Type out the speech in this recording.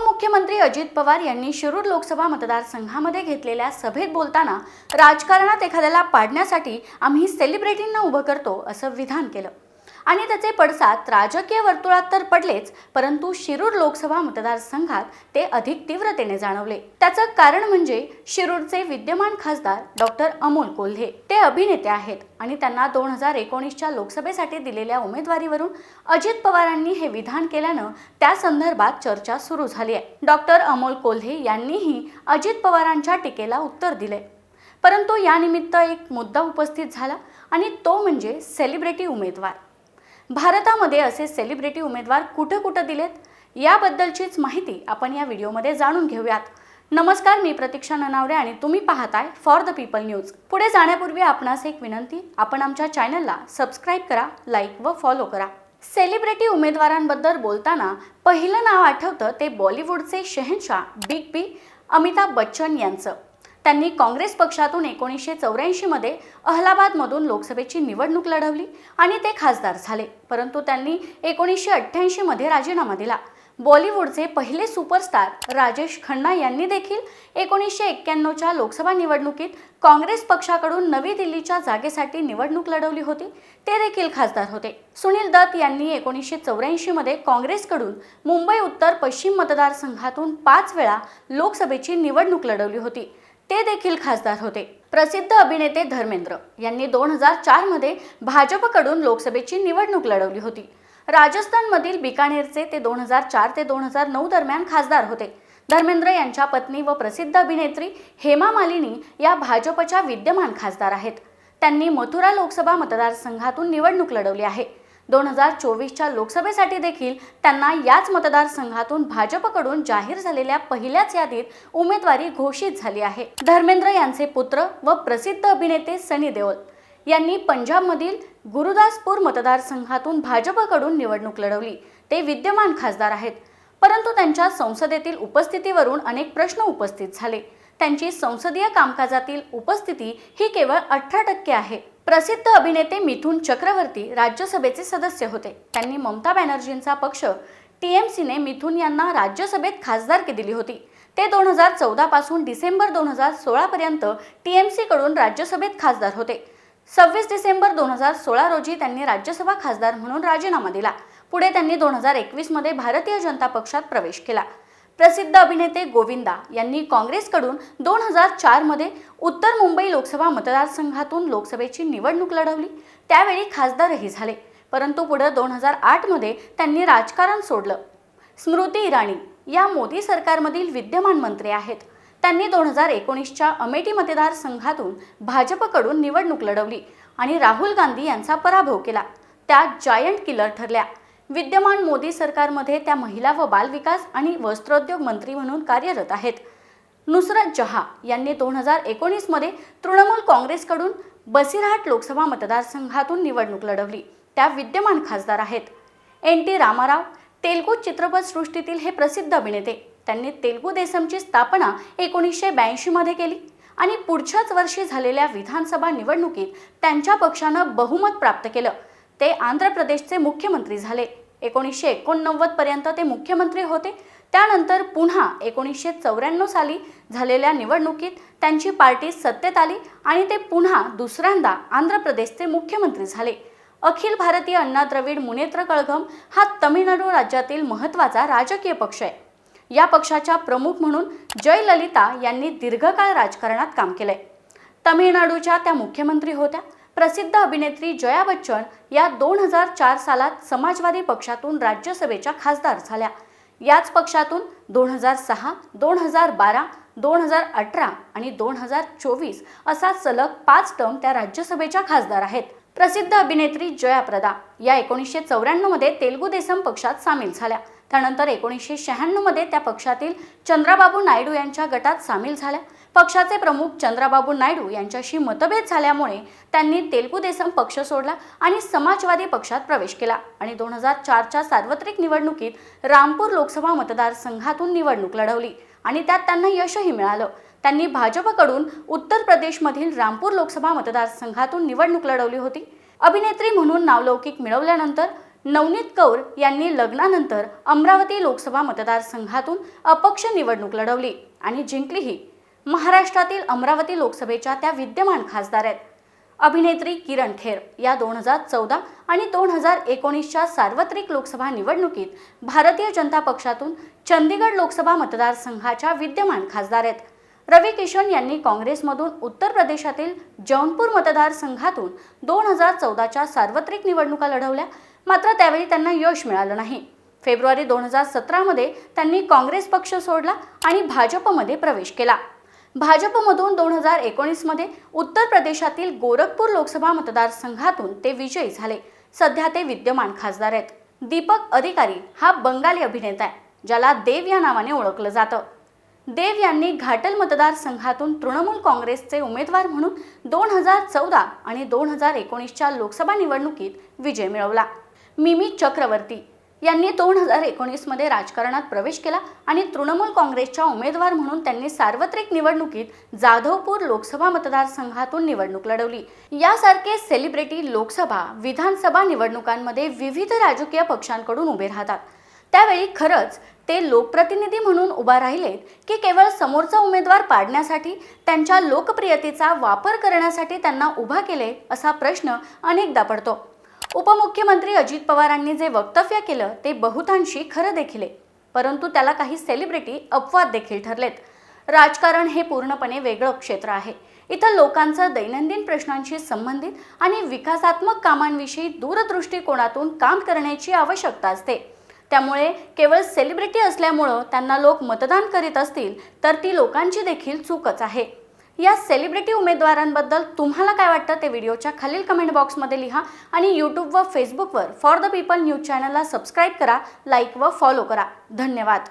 उपमुख्यमंत्री अजित पवार यांनी शिरूर लोकसभा मतदारसंघामध्ये घेतलेल्या सभेत बोलताना राजकारणात एखाद्याला पाडण्यासाठी आम्ही सेलिब्रिटींना उभं करतो असं विधान केलं. आणि त्याचे पडसाद राजकीय वर्तुळात तर पडलेच परंतु शिरूर लोकसभा मतदारसंघात ते अधिक तीव्रतेने जाणवले. त्याचं कारण म्हणजे शिरूरचे विद्यमान खासदार डॉक्टर अमोल कोल्हे. ते अभिनेते आहेत आणि त्यांना दोन हजार एकोणीसच्या लोकसभेसाठी दिलेल्या उमेदवारीवरून अजित पवारांनी हे विधान केल्यानं त्या संदर्भात चर्चा सुरू झाली आहे. डॉक्टर अमोल कोल्हे यांनीही अजित पवारांच्या टीकेला उत्तर दिले. परंतु यानिमित्त एक मुद्दा उपस्थित झाला आणि तो म्हणजे सेलिब्रिटी उमेदवार. भारतामध्ये असे सेलिब्रिटी उमेदवार कुठं कुठं दिलेत? याबद्दलचीच माहिती आपण या व्हिडिओमध्ये जाणून घेऊयात. नमस्कार मी प्रतीक्षा ननावरे आणि तुम्ही पाहताय फॉर द पीपल न्यूज पुढे जाण्यापूर्वी आपणास एक विनंती आपण आमच्या चॅनलला सबस्क्राईब करा लाईक व फॉलो करा. सेलिब्रिटी उमेदवारांबद्दल बोलताना पहिलं नाव आठवतं ते बॉलिवूडचे शहनशाह बिग बी अमिताभ बच्चन यांचं. त्यांनी काँग्रेस पक्षातून एकोणीसशे चौऱ्याऐंशीमध्ये अहलाबादमधून लोकसभेची निवडणूक लढवली आणि ते खासदार झाले. परंतु त्यांनी एकोणीसशे अठ्ठ्याऐंशीमध्ये राजीनामा दिला. बॉलिवूडचे पहिले सुपरस्टार राजेश खन्ना यांनी देखील एकोणीसशे एक्क्याण्णवच्या लोकसभा निवडणुकीत काँग्रेस पक्षाकडून नवी दिल्लीच्या जागेसाठी निवडणूक लढवली होती. ते देखील खासदार होते. सुनील दत्त यांनी एकोणीसशे चौऱ्याऐंशीमध्ये काँग्रेसकडून मुंबई उत्तर पश्चिम मतदारसंघातून पाच वेळा लोकसभेची निवडणूक लढवली होती. ते देखील खासदार होते. प्रसिद्ध अभिनेते धर्मेंद्र यांनी दोन हजार चारमध्ये भाजपकडून लोकसभेची निवडणूक लढवली होती. राजस्थानमधील बिकानेरचे ते दोन हजार चार ते दोन हजार नऊ दरम्यान खासदार होते. धर्मेंद्र यांच्या पत्नी व प्रसिद्ध अभिनेत्री हेमा मालिनी या भाजपच्या विद्यमान खासदार आहेत. त्यांनी मथुरा लोकसभा मतदारसंघातून निवडणूक लढवली आहे. दोन हजार चोवीसच्या लोकसभेसाठी देखील त्यांना याच मतदारसंघातून भाजपकडून जाहीर झालेल्या पहिल्याच यादीत उमेदवारी घोषित झाली आहे. धर्मेंद्र यांचे पुत्र व प्रसिद्ध अभिनेते सनी देओल यांनी पंजाबमधील गुरुदासपूर मतदारसंघातून भाजपकडून निवडणूक लढवली. ते विद्यमान खासदार आहेत. परंतु त्यांच्या संसदेतील उपस्थितीवरून अनेक प्रश्न उपस्थित झाले. त्यांची संसदीय कामकाजातील उपस्थिती ही केवळ अठरा टक्के आहे. प्रसिद्ध अभिनेते मिथुन चक्रवर्ती राज्यसभेचे सदस्य होते. त्यांनी ममता बॅनर्जींचा पक्ष टी एम सीने मिथुन यांना राज्यसभेत खासदारकी दिली होती. ते दोन हजार चौदापासून डिसेंबर दोन हजार सोळापर्यंत टी एम सीकडून राज्यसभेत खासदार होते. सव्वीस डिसेंबर दोन हजार सोळा रोजी त्यांनी राज्यसभा खासदार म्हणून राजीनामा दिला. पुढे त्यांनी दोन हजार एकवीसमध्ये भारतीय जनता पक्षात प्रवेश केला. प्रसिद्ध अभिनेते गोविंदा यांनी काँग्रेसकडून दोन हजार चारमध्ये उत्तर मुंबई लोकसभा मतदारसंघातून लोकसभेची निवडणूक लढवली. त्यावेळी खासदारही झाले. परंतु पुढं दोन हजार आठमध्ये त्यांनी राजकारण सोडलं. स्मृती इराणी या मोदी सरकारमधील विद्यमान मंत्री आहेत. त्यांनी दोन हजार एकोणीसच्या अमेठी मतदारसंघातून भाजपकडून निवडणूक लढवली आणि राहुल गांधी यांचा पराभव केला. त्या जायंट किलर ठरल्या. विद्यमान मोदी सरकारमध्ये त्या महिला व बालविकास आणि वस्त्रोद्योग मंत्री म्हणून कार्यरत आहेत. नुसरत जहा यांनी दोन हजार एकोणीसमध्ये तृणमूल काँग्रेसकडून बसिरहाट लोकसभा मतदारसंघातून निवडणूक लढवली. त्या विद्यमान खासदार आहेत. एन टी रामाराव तेलगू चित्रपटसृष्टीतील हे प्रसिद्ध अभिनेते. त्यांनी तेलगू देसमची स्थापना एकोणीसशे ब्याऐंशीमध्ये केली आणि पुढच्याच वर्षी झालेल्या विधानसभा निवडणुकीत त्यांच्या पक्षानं बहुमत प्राप्त केलं. ते आंध्र प्रदेशचे मुख्यमंत्री झाले. एकोणीसशे एकोणनव्वद पर्यंत ते मुख्यमंत्री होते. त्यानंतर पुन्हा एकोणीसशे चौऱ्याण्णव साली झालेल्या निवडणुकीत त्यांची पार्टी सत्तेत आली आणि ते पुन्हा दुसऱ्यांदा आंध्र प्रदेशचे मुख्यमंत्री झाले. अखिल भारतीय अण्णा द्रविड मुनेत्र कळघम हा तमिळनाडू राज्यातील महत्त्वाचा राजकीय पक्ष आहे. या पक्षाच्या प्रमुख म्हणून जयललिता यांनी दीर्घकाळ राजकारणात काम केलंय. तमिळनाडूच्या त्या मुख्यमंत्री होत्या. प्रसिद्ध अभिनेत्री जया बच्चन या दोन हजार चार सालात समाजवादी पक्षातून राज्यसभेच्या खासदार झाल्या. याच पक्षातून दोन हजार सहा दोन हजार बारा दोन हजार अठरा आणि दोन हजार चोवीस असा सलग पाच टर्म त्या राज्यसभेच्या खासदार आहेत. प्रसिद्ध अभिनेत्री जयाप्रदा या एकोणीसशे चौऱ्याण्णवमध्ये तेलगू देसम पक्षात सामील झाल्या. त्यानंतर एकोणीसशे शहाण्णवमध्ये त्या पक्षातील चंद्राबाबू नायडू यांच्या गटात सामील झाल्या. पक्षाचे प्रमुख चंद्राबाबू नायडू यांच्याशी मतभेद झाल्यामुळे त्यांनी तेलुगू देसम पक्ष सोडला आणि समाजवादी पक्षात प्रवेश केला. आणि दोन हजार चारच्या सार्वत्रिक निवडणुकीत रामपूर लोकसभा मतदारसंघातून निवडणूक लढवली आणि त्यात त्यांना यशही मिळालं. त्यांनी भाजपकडून उत्तर प्रदेशमधील रामपूर लोकसभा मतदारसंघातून निवडणूक लढवली होती. अभिनेत्री म्हणून नावलौकिक मिळवल्यानंतर नवनीत कौर यांनी लग्नानंतर अमरावती लोकसभा मतदारसंघातून अपक्ष निवडणूक लढवली आणि जिंकलीही. महाराष्ट्रातील अमरावती लोकसभेच्या त्या विद्यमान खासदार आहेत. अभिनेत्री किरण खेर या दोन हजार चौदा आणि दोन हजार एकोणीसच्या सार्वत्रिक लोकसभा निवडणुकीत भारतीय जनता पक्षातून चंदीगड लोकसभा मतदारसंघाच्या विद्यमान खासदार आहेत. रवी किशन यांनी काँग्रेसमधून उत्तर प्रदेशातील जौनपूर मतदारसंघातून दोन हजार चौदाच्या सार्वत्रिक निवडणुका लढवल्या मात्र त्यावेळी त्यांना यश मिळालं नाही. फेब्रुवारी दोन हजार सतरामध्ये त्यांनी काँग्रेस पक्ष सोडला आणि भाजपमध्ये प्रवेश केला. भाजपमधून दोन हजार एकोणीसमध्ये उत्तर प्रदेशातील गोरखपूर लोकसभा मतदारसंघातून ते विजयी झाले. सध्या ते विद्यमान खासदार आहेत. दीपक अधिकारी हा बंगाली अभिनेता आहे ज्याला देव या नावाने ओळखलं जातं. देव यांनी घाटल मतदारसंघातून तृणमूल काँग्रेसचे उमेदवार म्हणून दोन हजार चौदा आणि दोन हजार एकोणीसच्या लोकसभा निवडणुकीत विजय मिळवला. मिमी चक्रवर्ती यांनी दोन हजार एकोणीसमध्ये राजकारणात प्रवेश केला आणि तृणमूल काँग्रेसच्या उमेदवार म्हणून त्यांनी सार्वत्रिक निवडणुकीत जाधवपूर लोकसभा मतदारसंघातून निवडणूक लढवली. यासारखे सेलिब्रिटी लोकसभा विधानसभा निवडणुकांमध्ये विविध राजकीय पक्षांकडून उभे राहतात. त्यावेळी खरंच ते लोकप्रतिनिधी म्हणून उभा राहिलेत की केवळ समोरचा उमेदवार पाडण्यासाठी त्यांच्या लोकप्रियतेचा वापर करण्यासाठी त्यांना उभा केले असा प्रश्न अनेकदा पडतो. उपमुख्यमंत्री अजित पवारांनी जे वक्तव्य केलं ते बहुतांशी खरं देखील आहे. परंतु त्याला काही सेलिब्रिटी अपवाद देखील ठरलेत. राजकारण हे पूर्णपणे वेगळं क्षेत्र आहे. इथं लोकांचं दैनंदिन प्रश्नांशी संबंधित आणि विकासात्मक कामांविषयी दूरदृष्टिकोनातून काम करण्याची आवश्यकता असते. त्यामुळे केवळ सेलिब्रिटी असल्यामुळं त्यांना लोक मतदान करीत असतील तर ती लोकांची देखील चूकच आहे. या सेलिब्रिटी उमेदवारांबद्दल तुम्हाला काय वाटतं ते व्हिडिओच्या खालील कमेंट बॉक्समध्ये लिहा आणि यूट्यूब व फेसबुकवर फॉर द पीपल न्यूज चॅनलला सबस्क्राईब करा लाईक व फॉलो करा. धन्यवाद.